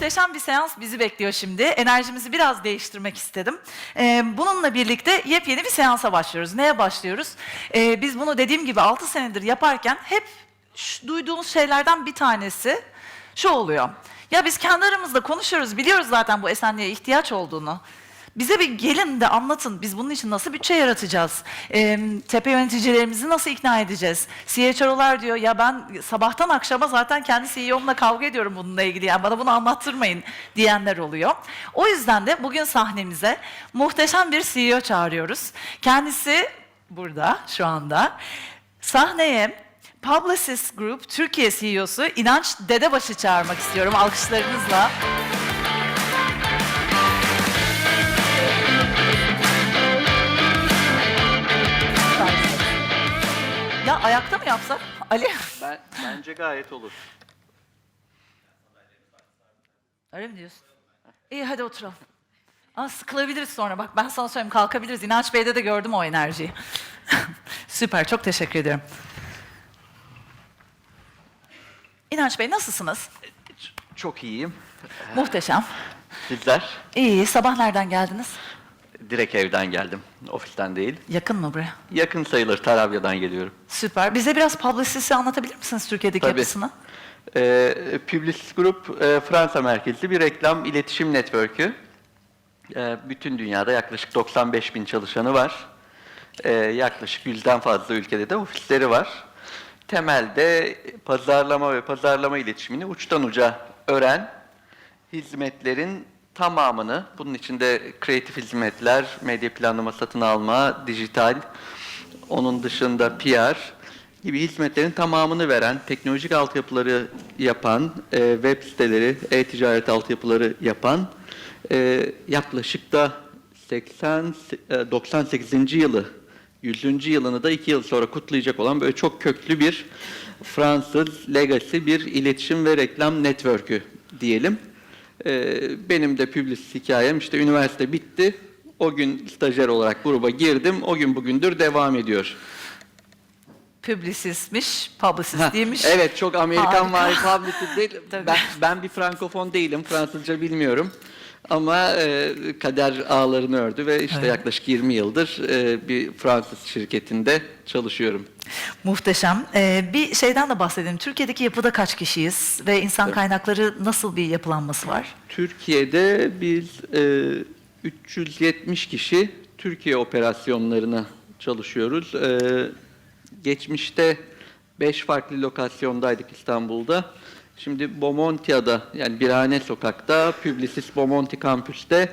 Muhteşem bir seans bizi bekliyor şimdi. Enerjimizi biraz değiştirmek istedim. Ee, bununla birlikte yepyeni bir seansa başlıyoruz. Neye başlıyoruz? Ee, biz bunu dediğim gibi 6 senedir yaparken hep duyduğumuz şeylerden bir tanesi şu oluyor. Ya biz kendi aramızda konuşuyoruz, biliyoruz zaten bu esenliğe ihtiyaç olduğunu. Bize bir gelin de anlatın. Biz bunun için nasıl bütçe yaratacağız? Ee, tepe yöneticilerimizi nasıl ikna edeceğiz? CHRO'lar diyor ya ben sabahtan akşama zaten kendi CEO'mla kavga ediyorum bununla ilgili. Yani bana bunu anlattırmayın diyenler oluyor. O yüzden de bugün sahnemize muhteşem bir CEO çağırıyoruz. Kendisi burada şu anda. Sahneye Publicis Group Türkiye CEO'su İnanç Dedebaş'ı çağırmak istiyorum alkışlarınızla. Ayakta mı yapsak? Ali. Ben, bence gayet olur. Öyle mi diyorsun? İyi hadi oturalım. Ama sıkılabiliriz sonra. Bak ben sana söyleyeyim kalkabiliriz. İnanç Bey'de de gördüm o enerjiyi. Süper çok teşekkür ediyorum. İnanç Bey nasılsınız? Çok iyiyim. Muhteşem. Sizler? İyi. Sabah nereden geldiniz? Direkt evden geldim. Ofisten değil. Yakın mı buraya? Yakın sayılır. Tarabya'dan geliyorum. Süper. Bize biraz Publicis'i anlatabilir misiniz Türkiye'deki Tabii. yapısını? Ee, Publicis Group e, Fransa merkezli bir reklam iletişim network'ü. Ee, bütün dünyada yaklaşık 95 bin çalışanı var. Ee, yaklaşık yüzden fazla ülkede de ofisleri var. Temelde pazarlama ve pazarlama iletişimini uçtan uca öğren, hizmetlerin tamamını, bunun içinde kreatif hizmetler, medya planlama, satın alma, dijital, onun dışında PR gibi hizmetlerin tamamını veren, teknolojik altyapıları yapan, e, web siteleri, e-ticaret altyapıları yapan, e, yaklaşık da 80, e, 98. yılı, 100. yılını da 2 yıl sonra kutlayacak olan böyle çok köklü bir Fransız legacy bir iletişim ve reklam network'ü diyelim. Ee, benim de Publicis hikayem işte üniversite bitti. O gün stajyer olarak gruba girdim. O gün bugündür devam ediyor. Publicis'miş, Publicis Ha, değilmiş. Evet çok Amerikan var publicist değil. Ben, ben bir frankofon değilim. Fransızca bilmiyorum. Ama e, kader ağlarını ördü ve işte Evet. yaklaşık 20 yıldır e, bir Fransız şirketinde çalışıyorum. Muhteşem. Ee, bir şeyden de bahsedelim. Türkiye'deki yapıda kaç kişiyiz ve insan kaynakları nasıl bir yapılanması var? Türkiye'de biz e, 370 kişi Türkiye operasyonlarına çalışıyoruz. E, geçmişte 5 farklı lokasyondaydık İstanbul'da. Şimdi Bomontia'da yani Birhane Sokak'ta Publicis Bomonti kampüste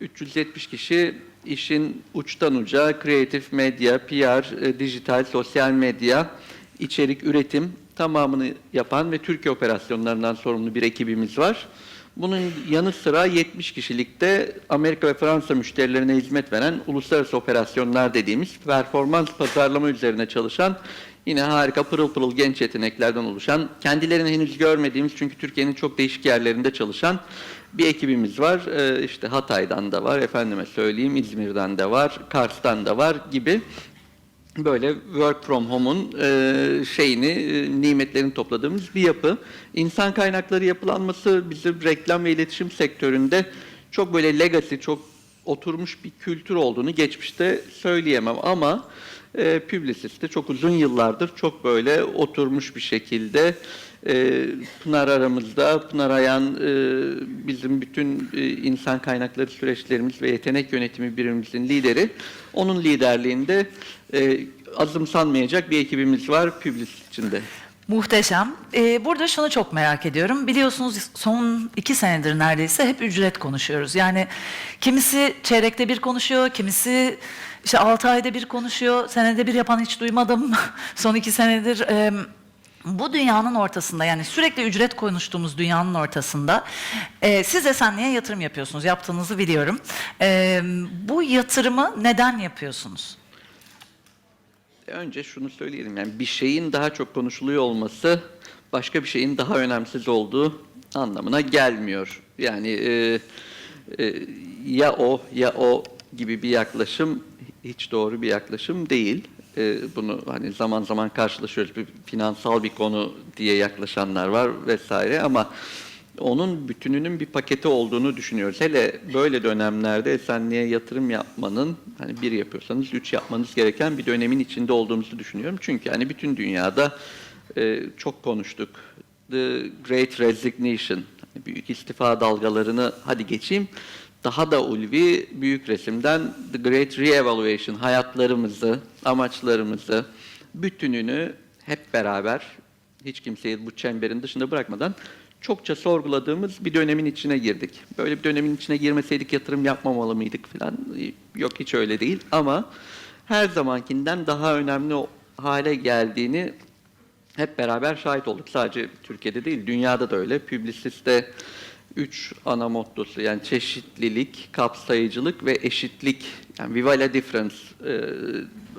370 kişi işin uçtan uca kreatif medya, PR, e, dijital, sosyal medya, içerik üretim tamamını yapan ve Türkiye operasyonlarından sorumlu bir ekibimiz var. Bunun yanı sıra 70 kişilikte Amerika ve Fransa müşterilerine hizmet veren uluslararası operasyonlar dediğimiz performans pazarlama üzerine çalışan yine harika pırıl pırıl genç yeteneklerden oluşan, kendilerini henüz görmediğimiz çünkü Türkiye'nin çok değişik yerlerinde çalışan bir ekibimiz var. Ee, işte Hatay'dan da var, efendime söyleyeyim İzmir'den de var, Kars'tan da var gibi böyle work from home'un e, şeyini, e, nimetlerini topladığımız bir yapı. İnsan kaynakları yapılanması bizim reklam ve iletişim sektöründe çok böyle legacy, çok oturmuş bir kültür olduğunu geçmişte söyleyemem ama e, Publicis'te çok uzun yıllardır çok böyle oturmuş bir şekilde e, Pınar aramızda, Pınar Ayan e, bizim bütün e, insan kaynakları süreçlerimiz ve yetenek yönetimi birimimizin lideri. Onun liderliğinde e, azımsanmayacak bir ekibimiz var Publicis içinde. Muhteşem. Ee, burada şunu çok merak ediyorum. Biliyorsunuz son iki senedir neredeyse hep ücret konuşuyoruz. Yani kimisi çeyrekte bir konuşuyor, kimisi işte altı ayda bir konuşuyor. Senede bir yapan hiç duymadım. son iki senedir. Ee, bu dünyanın ortasında yani sürekli ücret konuştuğumuz dünyanın ortasında e, siz Esenli'ye yatırım yapıyorsunuz. Yaptığınızı biliyorum. Ee, bu yatırımı neden yapıyorsunuz? Önce şunu söyleyelim yani bir şeyin daha çok konuşuluyor olması başka bir şeyin daha önemsiz olduğu anlamına gelmiyor. Yani e, e, ya o ya o gibi bir yaklaşım hiç doğru bir yaklaşım değil. E, bunu hani zaman zaman karşılaşıyoruz. Bir finansal bir konu diye yaklaşanlar var vesaire ama onun bütününün bir paketi olduğunu düşünüyoruz. Hele böyle dönemlerde esenliğe yatırım yapmanın, hani bir yapıyorsanız üç yapmanız gereken bir dönemin içinde olduğumuzu düşünüyorum. Çünkü hani bütün dünyada e, çok konuştuk. The Great Resignation, hani büyük istifa dalgalarını hadi geçeyim. Daha da ulvi büyük resimden The Great Reevaluation, hayatlarımızı, amaçlarımızı, bütününü hep beraber hiç kimseyi bu çemberin dışında bırakmadan çokça sorguladığımız bir dönemin içine girdik. Böyle bir dönemin içine girmeseydik yatırım yapmamalı mıydık falan? Yok hiç öyle değil ama her zamankinden daha önemli hale geldiğini hep beraber şahit olduk. Sadece Türkiye'de değil, dünyada da öyle. Publicist'te üç ana mottosu yani çeşitlilik, kapsayıcılık ve eşitlik. Yani viva la difference, e,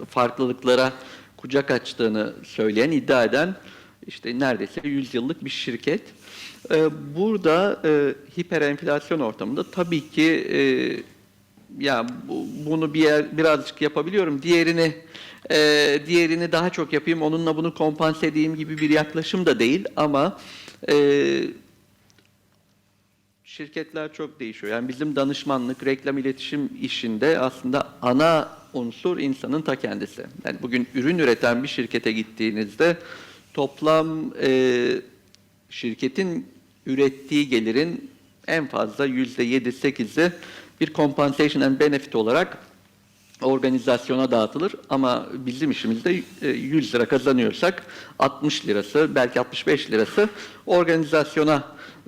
farklılıklara kucak açtığını söyleyen, iddia eden işte neredeyse 100 yıllık bir şirket. E, burada e, hiperenflasyon ortamında tabii ki e, ya bu- bunu bir yer, birazcık yapabiliyorum. Diğerini e, diğerini daha çok yapayım. Onunla bunu kompanse edeyim gibi bir yaklaşım da değil ama e, şirketler çok değişiyor. Yani bizim danışmanlık, reklam iletişim işinde aslında ana unsur insanın ta kendisi. Yani bugün ürün üreten bir şirkete gittiğinizde toplam e, şirketin ürettiği gelirin en fazla yüzde yedi sekizi bir compensation and benefit olarak organizasyona dağıtılır ama bizim işimizde e, 100 lira kazanıyorsak 60 lirası belki 65 lirası organizasyona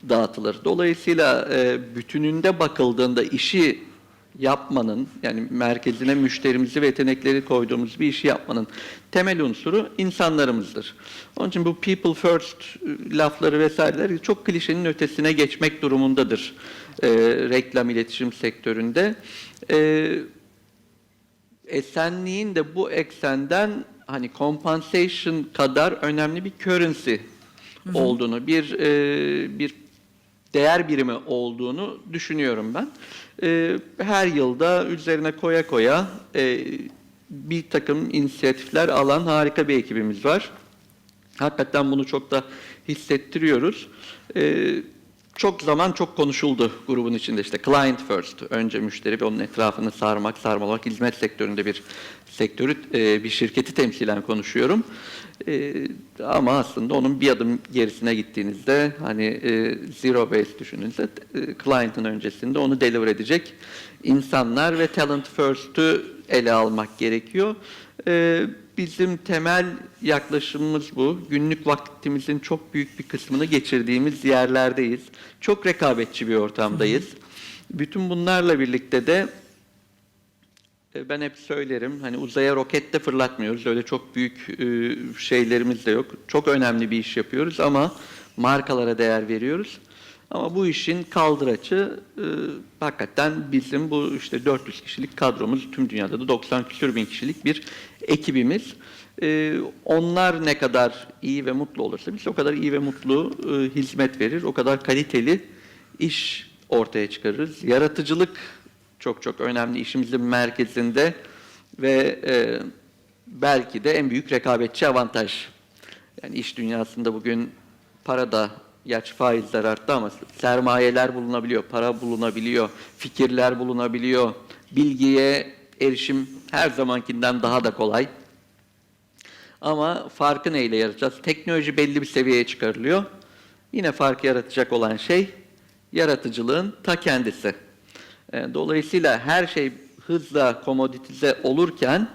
dağıtılır. Dolayısıyla e, bütününde bakıldığında işi yapmanın yani merkezine müşterimizi ve yetenekleri koyduğumuz bir işi yapmanın temel unsuru insanlarımızdır. Onun için bu people first e, lafları vesaireler çok klişenin ötesine geçmek durumundadır e, reklam iletişim sektöründe. E, esenliğin de bu eksenden hani compensation kadar önemli bir currency olduğunu, bir e, bir değer birimi olduğunu düşünüyorum ben. E, her yılda üzerine koya koya e, bir takım inisiyatifler alan harika bir ekibimiz var. Hakikaten bunu çok da hissettiriyoruz. Ee, çok zaman çok konuşuldu grubun içinde işte client first, önce müşteri ve onun etrafını sarmak, sarmalamak, hizmet sektöründe bir sektörü, e, bir şirketi temsilen konuşuyorum. E, ama aslında onun bir adım gerisine gittiğinizde hani e, zero base düşününüzde e, client'ın öncesinde onu deliver edecek insanlar ve talent first'ü ele almak gerekiyor. E, Bizim temel yaklaşımımız bu. Günlük vaktimizin çok büyük bir kısmını geçirdiğimiz yerlerdeyiz. Çok rekabetçi bir ortamdayız. Bütün bunlarla birlikte de ben hep söylerim hani uzaya roket de fırlatmıyoruz. Öyle çok büyük e, şeylerimiz de yok. Çok önemli bir iş yapıyoruz ama markalara değer veriyoruz. Ama bu işin kaldıraçı e, hakikaten bizim bu işte 400 kişilik kadromuz tüm dünyada da 90 küsür bin kişilik bir ekibimiz. E, onlar ne kadar iyi ve mutlu olursa biz o kadar iyi ve mutlu e, hizmet verir, o kadar kaliteli iş ortaya çıkarırız. Yaratıcılık çok çok önemli işimizin merkezinde ve e, belki de en büyük rekabetçi avantaj. Yani iş dünyasında bugün para da gerçi faizler arttı ama sermayeler bulunabiliyor, para bulunabiliyor, fikirler bulunabiliyor, bilgiye erişim her zamankinden daha da kolay. Ama farkı neyle yaratacağız? Teknoloji belli bir seviyeye çıkarılıyor. Yine fark yaratacak olan şey yaratıcılığın ta kendisi. E, Dolayısıyla her şey hızla komoditize olurken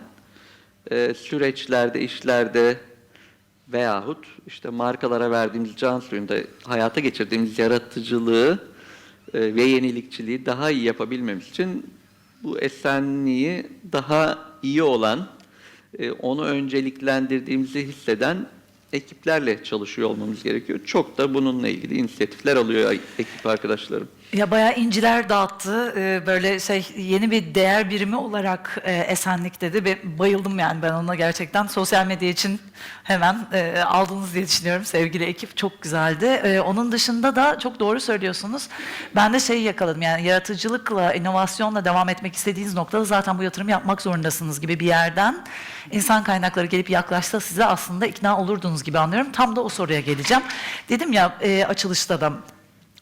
e, süreçlerde, işlerde veyahut işte markalara verdiğimiz can suyunda hayata geçirdiğimiz yaratıcılığı e, ve yenilikçiliği daha iyi yapabilmemiz için bu esenliği daha iyi olan, onu önceliklendirdiğimizi hisseden ekiplerle çalışıyor olmamız gerekiyor. Çok da bununla ilgili inisiyatifler alıyor ekip arkadaşlarım. Ya bayağı inciler dağıttı. Ee, böyle şey yeni bir değer birimi olarak e, esenlik dedi. Ve bayıldım yani ben ona gerçekten. Sosyal medya için hemen e, aldınız diye düşünüyorum sevgili ekip. Çok güzeldi. E, onun dışında da çok doğru söylüyorsunuz. Ben de şeyi yakaladım yani yaratıcılıkla, inovasyonla devam etmek istediğiniz noktada zaten bu yatırım yapmak zorundasınız gibi bir yerden insan kaynakları gelip yaklaşsa size aslında ikna olurdunuz gibi anlıyorum. Tam da o soruya geleceğim. Dedim ya e, açılışta da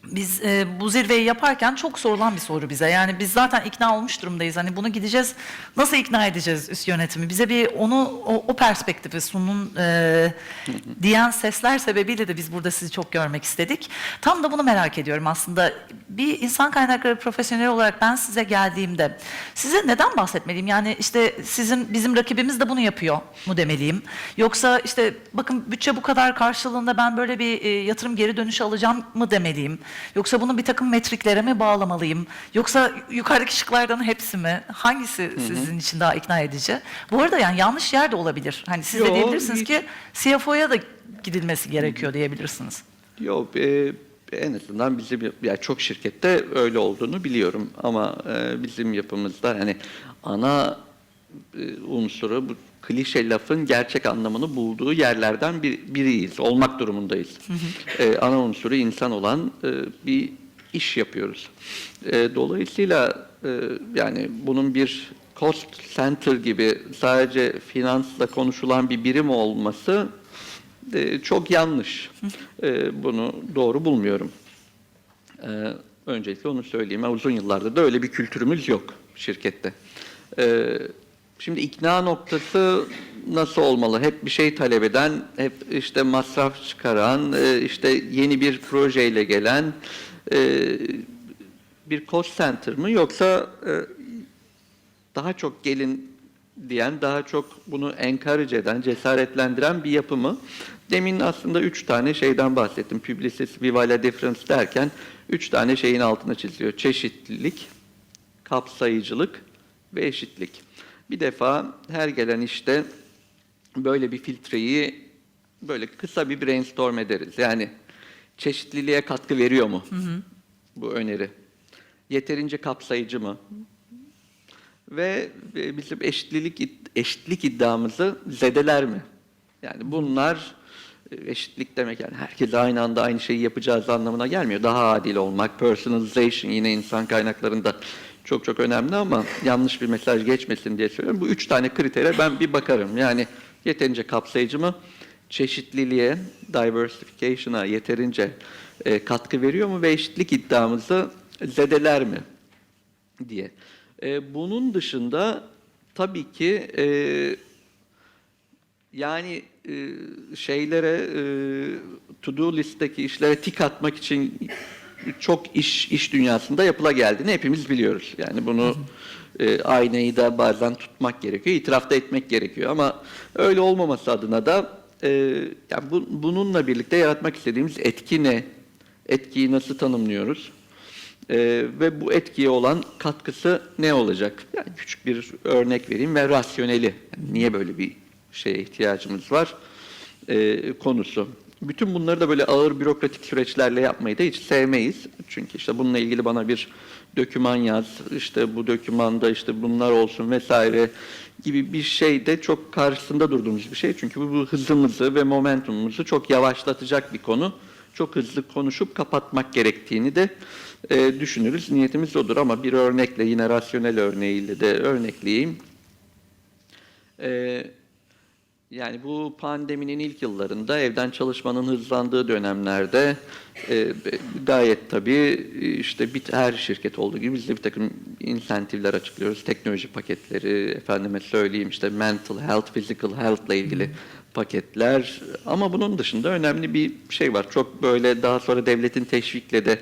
biz e, bu zirveyi yaparken çok sorulan bir soru bize. Yani biz zaten ikna olmuş durumdayız. Hani bunu gideceğiz, nasıl ikna edeceğiz üst yönetimi? Bize bir onu o, o perspektifi sunun e, diyen sesler sebebiyle de biz burada sizi çok görmek istedik. Tam da bunu merak ediyorum aslında. Bir insan kaynakları profesyoneli olarak ben size geldiğimde size neden bahsetmeliyim? Yani işte sizin bizim rakibimiz de bunu yapıyor mu demeliyim? Yoksa işte bakın bütçe bu kadar karşılığında ben böyle bir e, yatırım geri dönüşü alacağım mı demeliyim? Yoksa bunu bir takım metriklere mi bağlamalıyım? Yoksa yukarıdaki şıklardan hepsi mi? Hangisi sizin için daha ikna edici? Bu arada yani yanlış yer de olabilir. Hani siz de Yo, diyebilirsiniz hiç- ki CFO'ya da gidilmesi gerekiyor diyebilirsiniz. Yok, e, en azından bizim yani çok şirkette öyle olduğunu biliyorum ama e, bizim yapımızda hani ana e, unsuru bu klişe lafın gerçek anlamını bulduğu yerlerden bir, biriyiz, olmak durumundayız. E, ana unsuru insan olan e, bir iş yapıyoruz. E, dolayısıyla e, yani bunun bir cost center gibi sadece finansla konuşulan bir birim olması e, çok yanlış. E, bunu doğru bulmuyorum. E, öncelikle onu söyleyeyim. Uzun yıllardır da öyle bir kültürümüz yok şirkette. E, şimdi ikna noktası nasıl olmalı? Hep bir şey talep eden, hep işte masraf çıkaran, e, işte yeni bir projeyle gelen e, bir cost center mı yoksa e, daha çok gelin diyen, daha çok bunu encourage eden, cesaretlendiren bir yapı mı? Demin aslında üç tane şeyden bahsettim. Publicity, Vivala Difference derken üç tane şeyin altına çiziyor. Çeşitlilik, kapsayıcılık ve eşitlik. Bir defa her gelen işte böyle bir filtreyi böyle kısa bir brainstorm ederiz. Yani çeşitliliğe katkı veriyor mu bu öneri? Yeterince kapsayıcı mı? ve ve bizim eşitlik eşitlik iddiamızı zedeler mi? Yani bunlar e, eşitlik demek yani herkes aynı anda aynı şeyi yapacağız anlamına gelmiyor. Daha adil olmak, personalization yine insan kaynaklarında çok çok önemli ama yanlış bir mesaj geçmesin diye söylüyorum. Bu üç tane kritere ben bir bakarım. Yani yeterince kapsayıcı mı? Çeşitliliğe, diversification'a yeterince e, katkı veriyor mu ve eşitlik iddiamızı zedeler mi? diye. E, bunun dışında tabii ki e, yani e, şeylere e, to do listeki işlere tik atmak için çok iş iş dünyasında yapıla geldiğini hepimiz biliyoruz. Yani bunu e, aynayı da bazen tutmak gerekiyor, itiraf da etmek gerekiyor ama öyle olmaması adına da e, yani bu, bununla birlikte yaratmak istediğimiz etki ne? Etkiyi nasıl tanımlıyoruz? Ee, ve bu etkiye olan katkısı ne olacak? Yani küçük bir örnek vereyim ve rasyoneli. Yani niye böyle bir şeye ihtiyacımız var ee, konusu. Bütün bunları da böyle ağır bürokratik süreçlerle yapmayı da hiç sevmeyiz. Çünkü işte bununla ilgili bana bir döküman yaz, işte bu dökümanda işte bunlar olsun vesaire gibi bir şey de çok karşısında durduğumuz bir şey. Çünkü bu, bu hızımızı ve momentumumuzu çok yavaşlatacak bir konu. Çok hızlı konuşup kapatmak gerektiğini de e, düşünürüz. Niyetimiz odur ama bir örnekle yine rasyonel örneğiyle de örnekleyeyim. E, yani bu pandeminin ilk yıllarında evden çalışmanın hızlandığı dönemlerde e, gayet tabii işte bir, her şirket olduğu gibi biz de bir takım insentifler açıklıyoruz. Teknoloji paketleri, efendime söyleyeyim işte mental health, physical health ile ilgili paketler. Ama bunun dışında önemli bir şey var. Çok böyle daha sonra devletin teşvikle de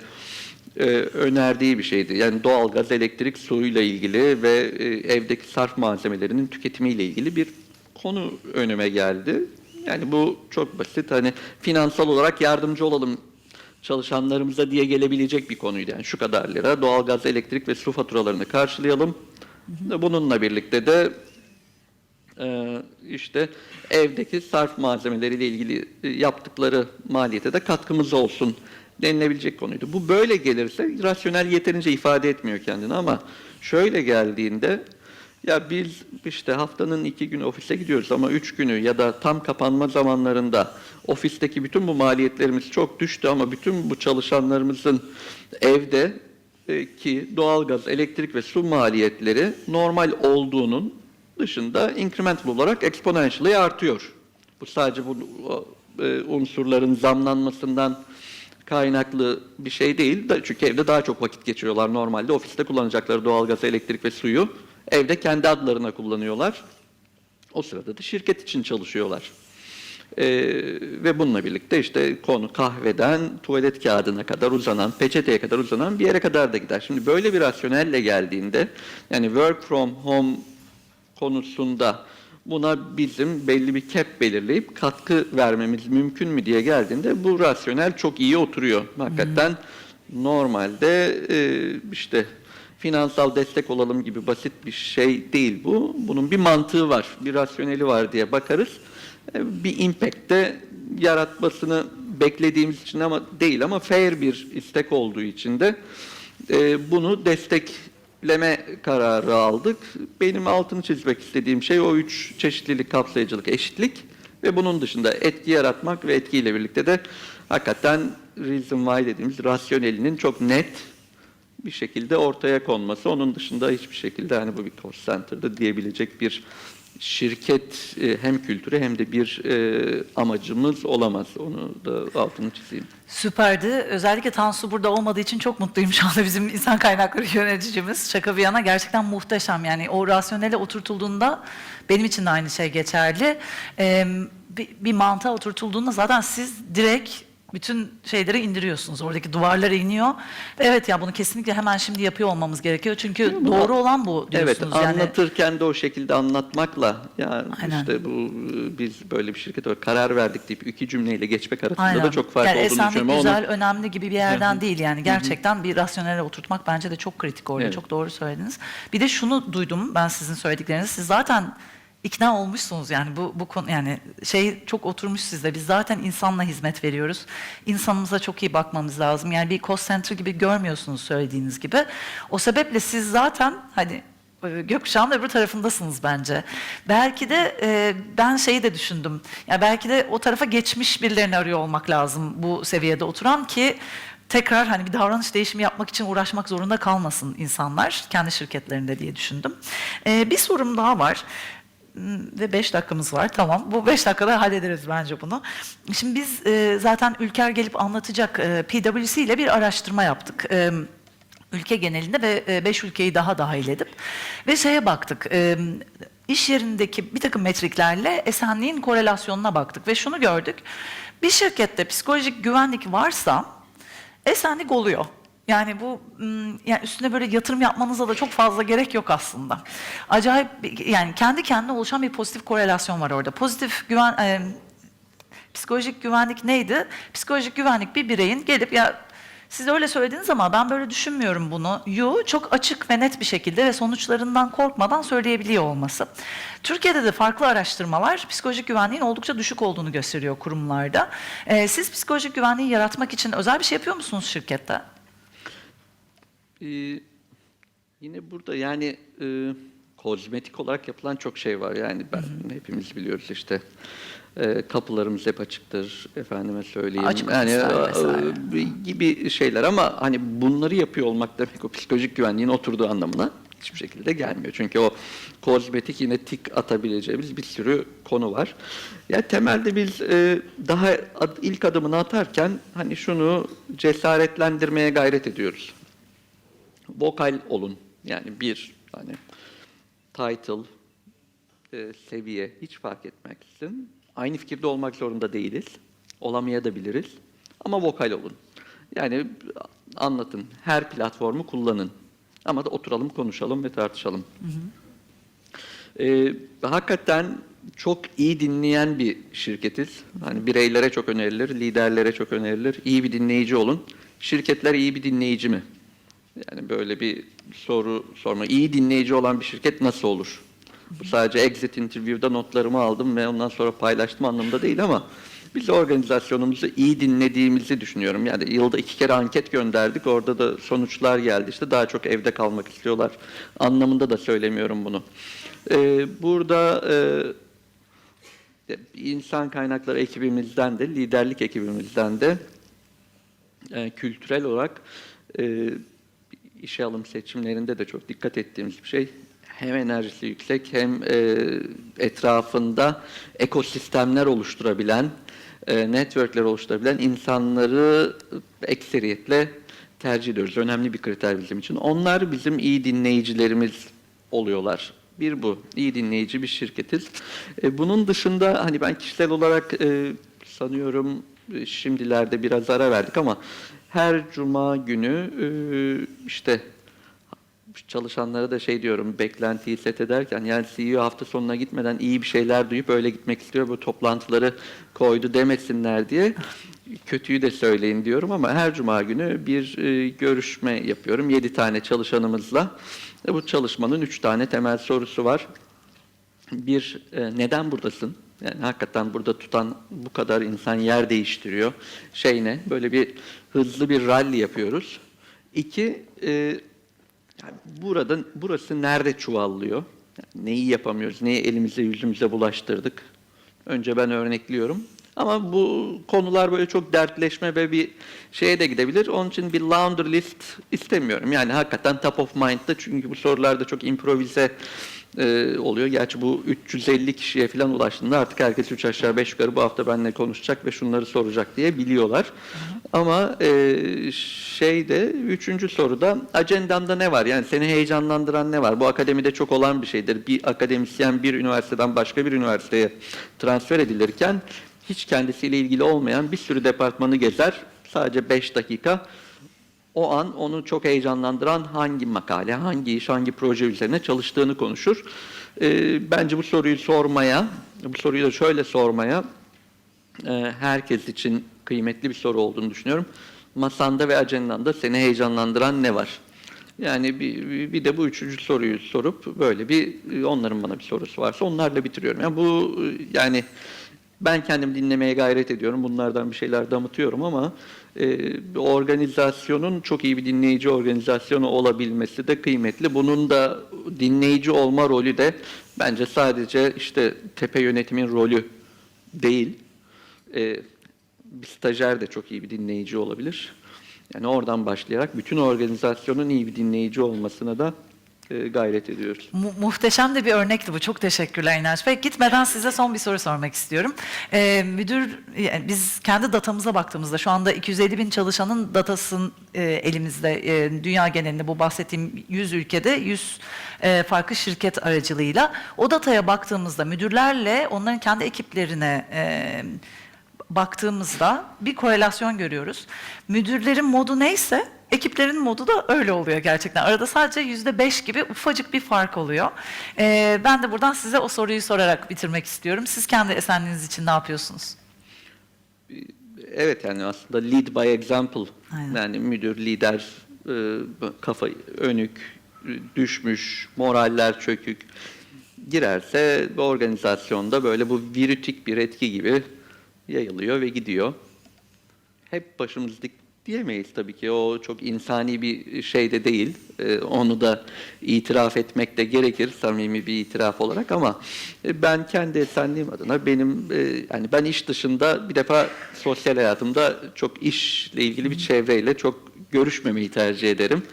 e, önerdiği bir şeydi. Yani doğalgaz, elektrik, suyla ilgili ve e, evdeki sarf malzemelerinin tüketimiyle ilgili bir konu önüme geldi. Yani bu çok basit. Hani finansal olarak yardımcı olalım çalışanlarımıza diye gelebilecek bir konuydu. Yani şu kadar lira doğalgaz, elektrik ve su faturalarını karşılayalım. Bununla birlikte de e, işte evdeki sarf malzemeleriyle ilgili e, yaptıkları maliyete de katkımız olsun denilebilecek konuydu. Bu böyle gelirse rasyonel yeterince ifade etmiyor kendini ama şöyle geldiğinde ya biz işte haftanın iki günü ofise gidiyoruz ama üç günü ya da tam kapanma zamanlarında ofisteki bütün bu maliyetlerimiz çok düştü ama bütün bu çalışanlarımızın evde e, ki doğalgaz, elektrik ve su maliyetleri normal olduğunun dışında incremental olarak exponentially artıyor. Bu sadece bu e, unsurların zamlanmasından kaynaklı bir şey değil. Çünkü evde daha çok vakit geçiriyorlar normalde. Ofiste kullanacakları doğalgaz, elektrik ve suyu evde kendi adlarına kullanıyorlar. O sırada da şirket için çalışıyorlar. Ee, ve bununla birlikte işte konu kahveden tuvalet kağıdına kadar uzanan, peçeteye kadar uzanan bir yere kadar da gider. Şimdi böyle bir rasyonelle geldiğinde yani work from home konusunda buna bizim belli bir cap belirleyip katkı vermemiz mümkün mü diye geldiğinde bu rasyonel çok iyi oturuyor. Hakikaten normalde e, işte finansal destek olalım gibi basit bir şey değil bu. Bunun bir mantığı var, bir rasyoneli var diye bakarız. E, Bir impact de yaratmasını beklediğimiz için ama değil ama fair bir istek olduğu için de e, bunu destekleme kararı aldık. Benim altını çizmek istediğim şey o üç çeşitlilik, kapsayıcılık, eşitlik ve bunun dışında etki yaratmak ve etkiyle birlikte de hakikaten reason why dediğimiz rasyonelinin çok net bir şekilde ortaya konması. Onun dışında hiçbir şekilde hani bu bir cost center'da diyebilecek bir şirket e, hem kültürü hem de bir e, amacımız olamaz. Onu da altını çizeyim. Süperdi. Özellikle Tansu burada olmadığı için çok mutluyum şu anda bizim insan kaynakları yöneticimiz. Şaka bir yana gerçekten muhteşem. Yani o rasyonele oturtulduğunda benim için de aynı şey geçerli. Bir, bir mantığa oturtulduğunda zaten siz direkt bütün şeyleri indiriyorsunuz. Oradaki duvarlara iniyor. Evet ya bunu kesinlikle hemen şimdi yapıyor olmamız gerekiyor. Çünkü? Bu- doğru olan bu Evet, diyorsunuz. yani. anlatırken de o şekilde anlatmakla yani Aynen. işte bu biz böyle bir şirket olarak karar verdik deyip iki cümleyle geçmek arasında Aynen. da çok fark yani olduğunu düşünüyorum. Ama güzel, onu- önemli gibi bir yerden değil yani. Gerçekten bir rasyonele oturtmak bence de çok kritik orada. Evet. Çok doğru söylediniz. Bir de şunu duydum ben sizin söyledikleriniz. Siz zaten ikna olmuşsunuz yani bu bu konu yani şey çok oturmuş sizde. Biz zaten insanla hizmet veriyoruz. İnsanımıza çok iyi bakmamız lazım. Yani bir cost center gibi görmüyorsunuz söylediğiniz gibi. O sebeple siz zaten hani e, gökkuşağının öbür tarafındasınız bence. Belki de e, ben şeyi de düşündüm. Ya belki de o tarafa geçmiş birilerini arıyor olmak lazım bu seviyede oturan ki tekrar hani bir davranış değişimi yapmak için uğraşmak zorunda kalmasın insanlar kendi şirketlerinde diye düşündüm. E, bir sorum daha var. Ve beş dakikamız var. Tamam. Bu beş dakikada hallederiz bence bunu. Şimdi biz e, zaten Ülker gelip anlatacak e, PwC ile bir araştırma yaptık. E, ülke genelinde ve e, beş ülkeyi daha dahil edip ve şeye baktık. E, iş yerindeki bir takım metriklerle esenliğin korelasyonuna baktık ve şunu gördük. Bir şirkette psikolojik güvenlik varsa esenlik oluyor. Yani bu yani üstüne böyle yatırım yapmanıza da çok fazla gerek yok aslında. Acayip yani kendi kendine oluşan bir pozitif korelasyon var orada. Pozitif güven e, psikolojik güvenlik neydi? Psikolojik güvenlik bir bireyin gelip ya siz öyle söylediniz ama ben böyle düşünmüyorum bunu. Yu çok açık ve net bir şekilde ve sonuçlarından korkmadan söyleyebiliyor olması. Türkiye'de de farklı araştırmalar psikolojik güvenliğin oldukça düşük olduğunu gösteriyor kurumlarda. Ee, siz psikolojik güvenliği yaratmak için özel bir şey yapıyor musunuz şirkette? Ee, yine burada yani e, kozmetik olarak yapılan çok şey var. Yani ben hepimiz biliyoruz işte e, kapılarımız hep açıktır efendime söyleyeyim. Açık yani vesaire. e, gibi şeyler ama hani bunları yapıyor olmak demek o psikolojik güvenliğin oturduğu anlamına hiçbir şekilde gelmiyor. Çünkü o kozmetik yine tik atabileceğimiz bir sürü konu var. Ya temelde biz e, daha ad- ilk adımını atarken hani şunu cesaretlendirmeye gayret ediyoruz vokal olun. Yani bir hani title, e, seviye hiç fark etmeksizin. Aynı fikirde olmak zorunda değiliz. Olamayabiliriz. Ama vokal olun. Yani anlatın. Her platformu kullanın. Ama da oturalım, konuşalım ve tartışalım. Ee, hakikaten çok iyi dinleyen bir şirketiz. Hani bireylere çok önerilir, liderlere çok önerilir. İyi bir dinleyici olun. Şirketler iyi bir dinleyici mi? Yani böyle bir soru sorma. İyi dinleyici olan bir şirket nasıl olur? Bu sadece exit interview'da notlarımı aldım ve ondan sonra paylaştım anlamında değil ama biz organizasyonumuzu iyi dinlediğimizi düşünüyorum. Yani yılda iki kere anket gönderdik. Orada da sonuçlar geldi. İşte daha çok evde kalmak istiyorlar. Anlamında da söylemiyorum bunu. Ee, burada e, insan kaynakları ekibimizden de, liderlik ekibimizden de e, kültürel olarak e, işe alım seçimlerinde de çok dikkat ettiğimiz bir şey. Hem enerjisi yüksek hem e, etrafında ekosistemler oluşturabilen e, networkler oluşturabilen insanları ekseriyetle tercih ediyoruz. Önemli bir kriter bizim için. Onlar bizim iyi dinleyicilerimiz oluyorlar. Bir bu. iyi dinleyici bir şirketiz. E, bunun dışında hani ben kişisel olarak e, sanıyorum e, şimdilerde biraz ara verdik ama her cuma günü işte çalışanlara da şey diyorum beklentiyi set ederken yani CEO hafta sonuna gitmeden iyi bir şeyler duyup öyle gitmek istiyor bu toplantıları koydu demesinler diye kötüyü de söyleyin diyorum ama her cuma günü bir görüşme yapıyorum yedi tane çalışanımızla. E, bu çalışmanın üç tane temel sorusu var. Bir, neden buradasın? Yani hakikaten burada tutan bu kadar insan yer değiştiriyor. Şey ne? Böyle bir hızlı bir rally yapıyoruz. İki, e, yani burada, burası nerede çuvallıyor? Yani neyi yapamıyoruz? Neyi elimize yüzümüze bulaştırdık? Önce ben örnekliyorum. Ama bu konular böyle çok dertleşme ve bir şeye de gidebilir. Onun için bir laundry list istemiyorum. Yani hakikaten top of mind'da çünkü bu sorularda çok improvize e, oluyor. Gerçi bu 350 kişiye falan ulaştığında artık herkes 3 aşağı 5 yukarı bu hafta benimle konuşacak ve şunları soracak diye biliyorlar. Ama e, şeyde üçüncü soruda ajandamda ne var? Yani seni heyecanlandıran ne var? Bu akademide çok olan bir şeydir. Bir akademisyen bir üniversiteden başka bir üniversiteye transfer edilirken hiç kendisiyle ilgili olmayan bir sürü departmanı gezer. Sadece 5 dakika o an onu çok heyecanlandıran hangi makale, hangi iş, hangi proje üzerine çalıştığını konuşur. Ee, bence bu soruyu sormaya, bu soruyu da şöyle sormaya e, herkes için kıymetli bir soru olduğunu düşünüyorum. Masanda ve ajandanda seni heyecanlandıran ne var? Yani bir, bir- de bu üçüncü soruyu sorup böyle bir onların bana bir sorusu varsa onlarla bitiriyorum. Yani bu yani ben kendim dinlemeye gayret ediyorum. Bunlardan bir şeyler damıtıyorum ama e, organizasyonun çok iyi bir dinleyici organizasyonu olabilmesi de kıymetli. Bunun da dinleyici olma rolü de bence sadece işte tepe yönetimin rolü değil. E, bir stajyer de çok iyi bir dinleyici olabilir. Yani oradan başlayarak bütün organizasyonun iyi bir dinleyici olmasına da gayret ediyoruz. Mu- muhteşem de bir örnekti bu. Çok teşekkürler İnanç Bey. Gitmeden size son bir soru sormak istiyorum. Ee, müdür, yani biz kendi datamıza baktığımızda şu anda 250 bin çalışanın datasın e, elimizde. E, dünya genelinde bu bahsettiğim 100 ülkede 100 e, farklı şirket aracılığıyla. O dataya baktığımızda müdürlerle onların kendi ekiplerine e, baktığımızda bir korelasyon görüyoruz. Müdürlerin modu neyse ekiplerin modu da öyle oluyor gerçekten. Arada sadece yüzde beş gibi ufacık bir fark oluyor. Ee, ben de buradan size o soruyu sorarak bitirmek istiyorum. Siz kendi esenliğiniz için ne yapıyorsunuz? Evet yani aslında lead by example. Aynen. Yani müdür, lider, e, kafa önük, düşmüş, moraller çökük girerse bu organizasyonda böyle bu virütik bir etki gibi yayılıyor ve gidiyor. Hep başımız dik diyemeyiz tabii ki. O çok insani bir şey de değil. E, onu da itiraf etmek de gerekir samimi bir itiraf olarak ama e, ben kendi esenliğim adına benim e, yani ben iş dışında bir defa sosyal hayatımda çok işle ilgili bir çevreyle çok görüşmemeyi tercih ederim.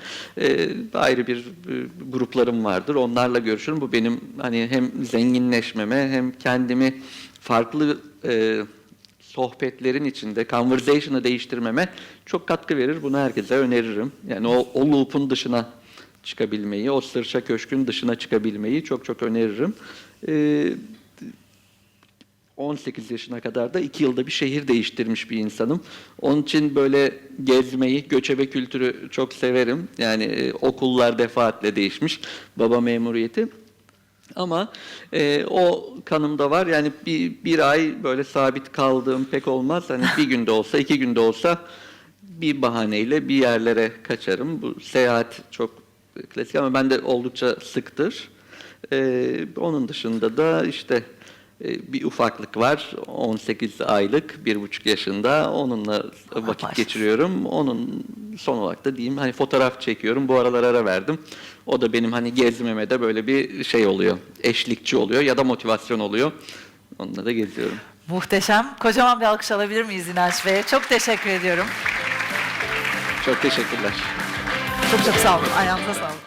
E, ayrı bir e, gruplarım vardır. Onlarla görüşürüm. Bu benim hani hem zenginleşmeme hem kendimi farklı e, sohbetlerin içinde conversation'ı değiştirmeme çok katkı verir. Bunu herkese öneririm. Yani o, o loop'un dışına çıkabilmeyi, o sırça köşkün dışına çıkabilmeyi çok çok öneririm. Ee, 18 yaşına kadar da 2 yılda bir şehir değiştirmiş bir insanım. Onun için böyle gezmeyi, göçebe kültürü çok severim. Yani e, okullar defaatle değişmiş. Baba memuriyeti. Ama e, o kanımda var. Yani bir, bir ay böyle sabit kaldığım pek olmaz. Hani bir günde olsa, iki günde olsa bir bahaneyle bir yerlere kaçarım. Bu seyahat çok klasik ama ben de oldukça sıktır. E, onun dışında da işte bir ufaklık var. 18 aylık, bir buçuk yaşında. Onunla vakit başlasın. geçiriyorum. Onun son olarak da diyeyim hani fotoğraf çekiyorum. Bu aralar ara verdim. O da benim hani gezmeme de böyle bir şey oluyor. Eşlikçi oluyor ya da motivasyon oluyor. Onunla da geziyorum. Muhteşem. Kocaman bir alkış alabilir miyiz İnanç Bey'e? Çok teşekkür ediyorum. Çok teşekkürler. Çok çok sağ olun. Ayağınıza sağlık.